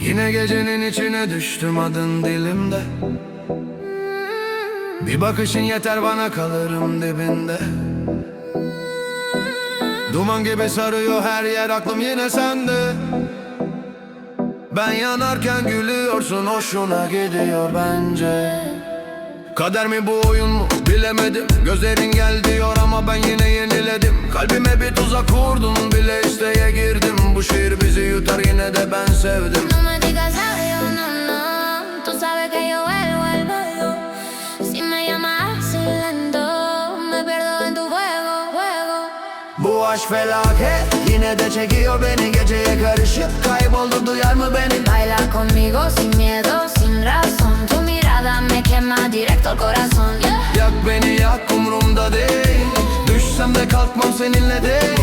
Yine gecenin içine düştüm adın dilimde. Bir bakışın yeter bana kalırım dibinde. Duman gibi sarıyor her yer aklım yine sende. Ben yanarken gülüyorsun hoşuna gidiyor bence. Kader mi bu oyun mu? Bilemedim. Gözlerin gel diyor ama ben yine yeniledim. Kalbime bir tuzak kurdun bile isteye girdim. Bu şiir bizi yutar yine de ben sevdim. No me digas adiós, no, no. Tú sabes que yo vuelvo, vuelvo. Si me llamas así lento, me pierdo en tu fuego, fuego. Bu aşk felaket. Yine de çekiyor beni geceye karışıp. Kayboldu duyar mı beni? Baila conmigo sin miedo, de kalkmam seninle değil.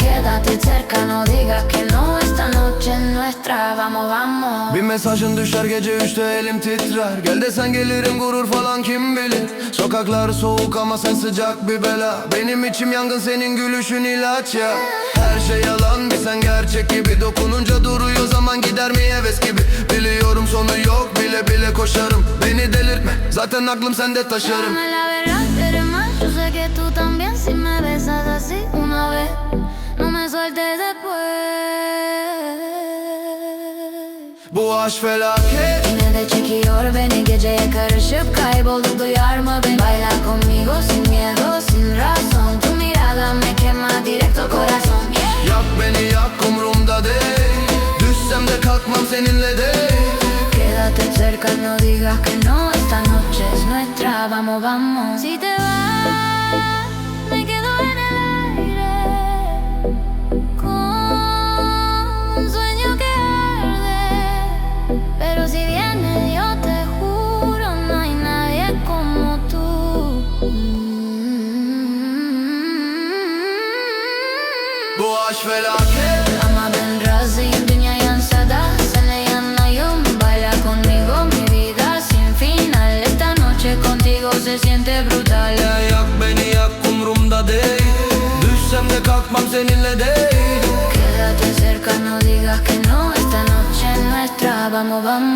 Quédate cerca, no digas que no. Esta noche es nuestra, vamos, vamos. Bir mesajın düşer gece üçte elim titrer. Gel desen gelirim gurur falan kim bilir? Sokaklar soğuk ama sen sıcak bir bela. Benim içim yangın senin gülüşün ilaç ya. Her şey yalan bir sen gerçek gibi. Dokununca duruyor zaman gider mi? Heves gibi. Biliyorum sonu yok bile bile koşarım. Beni delirtme zaten aklım sende taşırım Bu aşk felaket. Yine de çekiyor beni. Geceye karışıp kayboldu. Duyar mı beni? Baila conmigo sin miedo, sin razón. Tu mirada me quema directo corazón. Yeah. Yak beni yak umurumda değil. Düşsem de kalkmam seninle değil. Quédate cerca, no digas que no. Esta noche es nuestra, vamos, vamos. Si te Aşk felaket. Ama ben razıyım dünya yansa da Senle yanayım. Baila conmigo mi vida sin final Esta noche contigo se siente brutal. Ya yak beni yak umurumda değil. Düşsem de kalkmam seninle değil. Quédate cerca, no digas que no. Esta noche es nuestra, vamos, vamos